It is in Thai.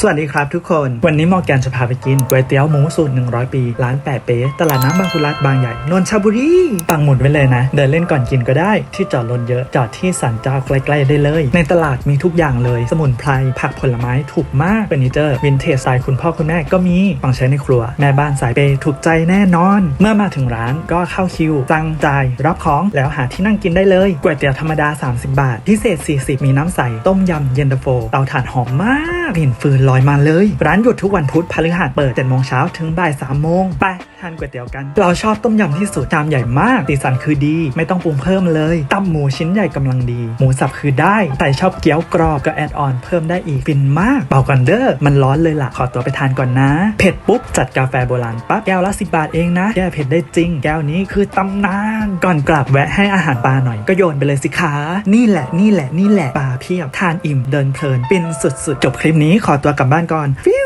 สวัสดีครับทุกคน วันนี้มอแกนจะพาไปกินก๋วยเตี๋ยวหมูสูตร 100 ปี ร้านแปะเป๊ตลาดน้ำบางคุรัตบางใหญ่ นนทบุรีปังหมุดไว้เลยนะ เดินเล่นก่อนกินก็ได้ ที่จอดรถเยอะ จอดที่สันเจ้าใกล้ๆได้เลย ในตลาดมีทุกอย่างเลย สมุนไพร ผักผลไม้ถูกมากเฟอร์นิเจอร์ วินเทจสไตล์คุณพ่อคุณแม่ก็มีของใช้ในครัว แม่บ้านสายเปถูกใจแน่นอน เมื่อมาถึงร้านก็เข้าคิวสั่งใจรับของแล้วหาที่นั่งกินได้เลยก๋วยเตี๋ยวธรรมดา 30 บาท พิเศษ 40 มีน้ำใสต้มยำเย็นตาโฟเตาถ่านหอมมากกลิ่นฟืนลอยมาเลย ร้านหยุดทุกวันพุธพฤหัสเปิด7โมงเช้าถึงบ่าย3โมงไปทานก๋วยเตี๋ยวกัน เราชอบต้มยำที่สุดชามใหญ่มากสีสันคือดี ไม่ต้องปรุงเพิ่มเลยตำหมูชิ้นใหญ่กำลังดี หมูสับคือได้แต่ชอบเกี๊ยวกรอบก็แอดออนเพิ่มได้อีกฟินมากเบากันเด้อมันร้อนเลยล่ะขอตัวไปทานก่อนนะ เผ็ดปุ๊บจัดกาแฟโบราณปั๊บแก้วละ10บาทเองนะแก้เผ็ดได้จริง แก้วนี้คือตำนานก่อนกลับแวะให้อาหารปลาหน่อยก็โยนไปเลยสิคะนี่แหละนี่แหละนี่แหละปลาเพียบทานอิ่มเดินเพลินปินสุดๆ จบคลิปนี้ขอตัวกลับบ้านก่อนฟิว